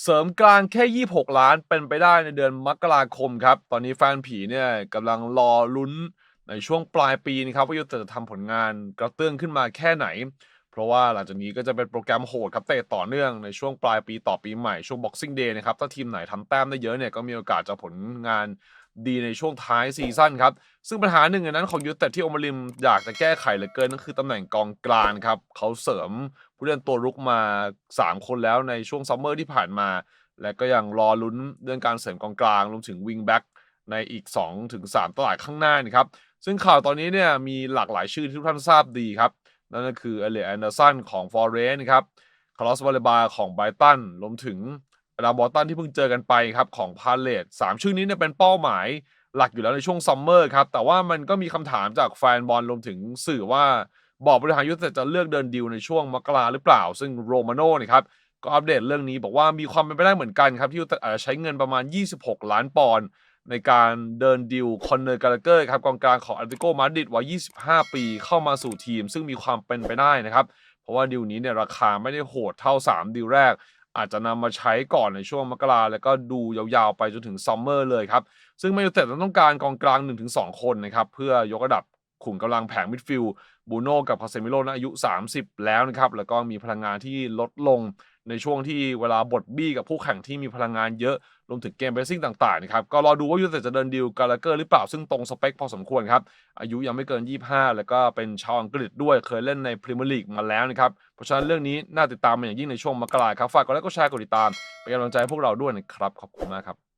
เสริมกลางแค่ 26 ล้านเป็นไปได้ในเดือนมกราคมครับ ตอนนี้แฟนผีเนี่ยกำลังรอลุ้นในช่วงปลายปีนะครับว่ายูเต็ดจะทำผลงานกระเตื้องขึ้นมาแค่ไหน เพราะว่าหลังจากนี้ก็จะเป็นโปรแกรมโหดครับเตะต่อเนื่องในช่วงปลายปีต่อปีใหม่ช่วง Boxing Day นะครับถ้าทีมไหนทำแต้มได้เยอะเนี่ยก็มีโอกาสจะผลงาน ดีในช่วงท้ายซีซั่นครับ ซึ่งปัญหาหนึ่งในนั้นของยูเต็ดที่โอมาริมอยากจะแก้ไขเหลือเกินนั่นคือตำแหน่งกองกลางครับเขาเสริมผู้เล่นตัวรุกมา 3 คนแล้วในช่วงซัมเมอร์ที่ผ่านมา และก็ยังรอลุ้นเรื่องการเสริมกองกลางรวมถึงวิงแบ็กในอีก 2-3ถึง3ตลาดข้างหน้านี่ครับ ซึ่งข่าวตอนนี้เนี่ยมีหลากหลายชื่อที่ทุกท่านทราบดีครับ นั่นก็คือเอเลแอนเดอร์สันของฟอร์เรสนะครับคาร์ลอสวาเลบาของไบรตันรวมถึง อดาบอตันที่เพิ่งเจอกันไปครับของพาเลตสามชื่อนี้เนี่ยเป็นเป้าหมายหลักอยู่แล้วในช่วงซัมเมอร์ครับแต่ว่ามันก็มีคำถามจากแฟนบอลรวมถึงสื่อว่าบอร์ดบริหารยุทธจะเลือกเดินดีลในช่วงมกราหรือเปล่า ซึ่งโรมาโน่เนี่ยครับก็อัปเดตเรื่องนี้บอกว่ามีความเป็นไปได้เหมือนกันครับ ที่อาจจะใช้เงินประมาณ 26 ล้านปอนด์ในการเดินดิวคอนเนอร์กาลเกอร์ครับกองกลางของอัลติโกมาดริดวัย 25 ปีเข้ามาสู่ทีม ซึ่งมีความเป็นไปได้นะครับ เพราะว่าดิวนี้เนี่ยราคาไม่ได้โหดเท่า 3 ดิวแรก อาจจะนำมาใช้ก่อนในช่วงมกราแล้วก็ดูยาวๆไปจนถึงซัมเมอร์เลยครับ ซึ่งแมนยูเต็ดต้องการกองกลาง 1-2 คนนะครับ เพื่อยกระดับ ขุมกำลังแผงมิดฟิลด์บูโน่กับคาเซมิโลนะอายุ 30 แล้วนะครับ แล้วก็มีพลังงานที่ลดลงในช่วงที่เวลาบดบี้กับคู่แข่งที่มีพลังงานเยอะรวมถึงเกมเบสซิ่งต่างๆนะครับ ก็รอดูว่ายูเต็ดจะเดินดีลกาลาเกอร์หรือเปล่าซึ่งตรงสเปคพอสมควรครับ อายุยังไม่เกิน 25 แล้วก็เป็นชาวอังกฤษด้วยเคยเล่นในพรีเมียร์ลีกมาแล้วนะครับ เพราะฉะนั้นเรื่องนี้น่าติดตามเป็นอย่างยิ่งในช่วงมกราครับฝากกดไลค์กดแชร์กดติดตามเป็นกำลังใจให้พวกเราด้วยนะครับขอบคุณมากครับ